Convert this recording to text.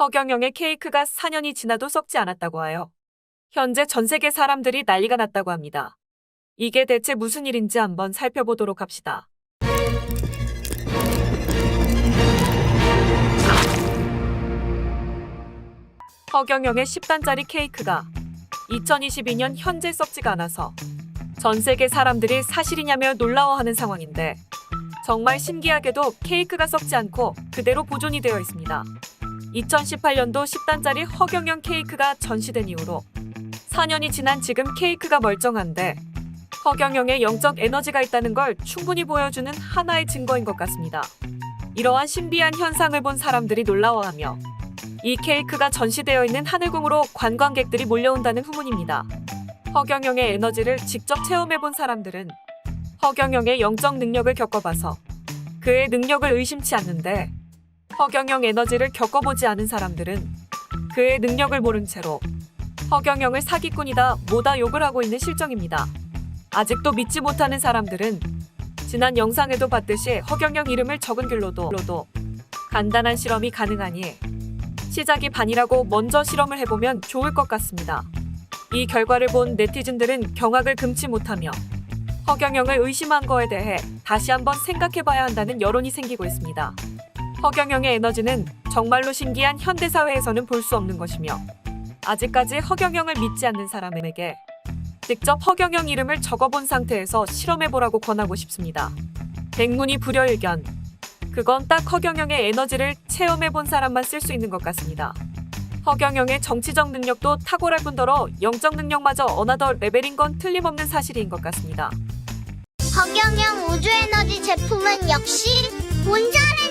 허경영의 케이크가 4년이 지나도 썩지 않았다고 하여 현재 전 세계 사람들이 난리가 났다고 합니다. 이게 대체 무슨 일인지 한번 살펴보도록 합시다. 허경영의 10단짜리 케이크가 2022년 현재 썩지가 않아서 전 세계 사람들이 사실이냐며 놀라워하는 상황인데 정말 신기하게도 케이크가 썩지 않고 그대로 보존이 되어 있습니다. 2018년도 10단짜리 허경영 케이크가 전시된 이후로 4년이 지난 지금 케이크가 멀쩡한데 허경영의 영적 에너지가 있다는 걸 충분히 보여주는 하나의 증거인 것 같습니다. 이러한 신비한 현상을 본 사람들이 놀라워하며 이 케이크가 전시되어 있는 하늘궁으로 관광객들이 몰려온다는 후문입니다. 허경영의 에너지를 직접 체험해 본 사람들은 허경영의 영적 능력을 겪어봐서 그의 능력을 의심치 않는데 허경영 에너지를 겪어보지 않은 사람들은 그의 능력을 모른 채로 허경영을 사기꾼이다 뭐다 욕을 하고 있는 실정입니다. 아직도 믿지 못하는 사람들은 지난 영상에도 봤듯이 허경영 이름을 적은 글로도 로도 간단한 실험이 가능하니 시작이 반이라고 먼저 실험을 해보면 좋을 것 같습니다. 이 결과를 본 네티즌들은 경악을 금치 못하며 허경영을 의심한 거에 대해 다시 한번 생각해봐야 한다는 여론이 생기고 있습니다. 허경영의 에너지는 정말로 신기한 현대사회에서는 볼 수 없는 것이며 아직까지 허경영을 믿지 않는 사람에게 직접 허경영 이름을 적어본 상태에서 실험해보라고 권하고 싶습니다. 백문이 불여일견. 그건 딱 허경영의 에너지를 체험해본 사람만 쓸 수 있는 것 같습니다. 허경영의 정치적 능력도 탁월할 뿐더러 영적 능력마저 어나더 레벨인 건 틀림없는 사실인 것 같습니다. 허경영 우주에너지 제품은 역시 본자라